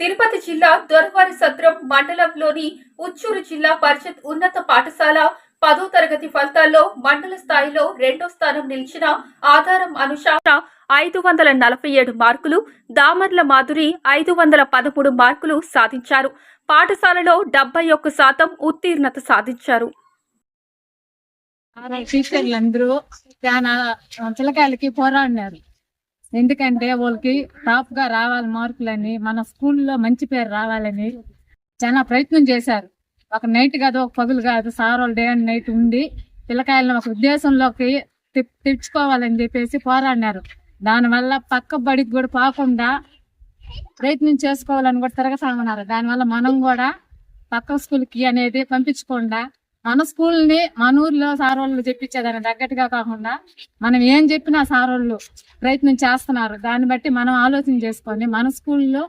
తిరుపతి జిల్లా దొరవారి సత్రం మండలంలోని ఉచ్చూరు జిల్లా పరిషత్ ఉన్నత పాఠశాల పదో తరగతి ఫలితాల్లో మండల స్థాయిలో రెండో స్థానం నిలిచిన ఆధారం అనుష ఐదు వందల నలభై ఏడు మార్కులు దామర్ల మాధురి ఐదు వందల పదమూడు మార్కులు సాధించారు. పాఠశాలలో డెబ్బై ఒక్క శాతం ఉత్తీర్ణత సాధించారు. టీచర్లు చాలా పిల్లకాయలకి పోరాడినారు. ఎందుకంటే వాళ్ళకి టాప్గా రావాలి మార్కులని మన స్కూల్లో మంచి పేరు రావాలని చాలా ప్రయత్నం చేశారు. ఒక నైట్ కాదు ఒక పగులు కాదు సార్ వాళ్ళు డే అండ్ నైట్ ఉండి పిల్లకాయలను ఒక ఉద్దేశంలోకి తెచ్చుకోవాలని చెప్పేసి పోరాడినారు. దానివల్ల పక్క బడికి కూడా పోకుండా ప్రయత్నం చేసుకోవాలని కూడా తిరగసామన్నారు దానివల్ల మనం కూడా పక్క స్కూల్కి అనేది పంపించకుండా మన స్కూల్ని మన ఊర్లో సార్ వాళ్ళు చెప్పించేదాన్ని తగ్గట్టుగా కాకుండా మనం ఏం చెప్పినా సార్ వాళ్ళు ప్రయత్నం చేస్తున్నారు. దాన్ని బట్టి మనం ఆలోచన చేసుకొని మన స్కూల్లో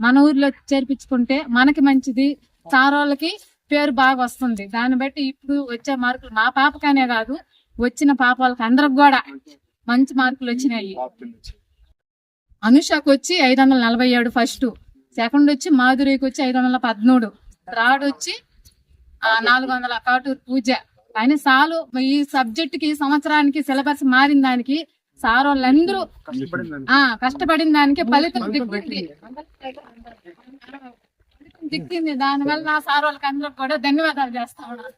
మన ఊర్లో చేర్పించుకుంటే మనకి మంచిది. సార్ వాళ్ళకి పేరు బాగా వస్తుంది. దాన్ని బట్టి ఇప్పుడు వచ్చే మార్కులు మా పాపకనే కాదు వచ్చిన పాప వాళ్ళకి అందరికి కూడా మంచి మార్కులు వచ్చినాయి. అనుషకు వచ్చి ఐదు వందల నలభై ఏడు ఫస్ట్. సెకండ్ వచ్చి మాధురికి వచ్చి ఐదు వందల పద్మూడు. థర్డ్ వచ్చి నాలుగు వందల కాటూరు పూజ. కానీ సాలు ఈ సబ్జెక్ట్కి సంవత్సరానికి సిలబస్ మారిన దానికి సార్ వాళ్ళందరూ ఆ కష్టపడిన దానికి ఫలితం దిక్కింది. దిక్కింది. దానివల్ల సార్ వాళ్ళకి అందరూ కూడా ధన్యవాదాలు చేస్తా ఉన్నారు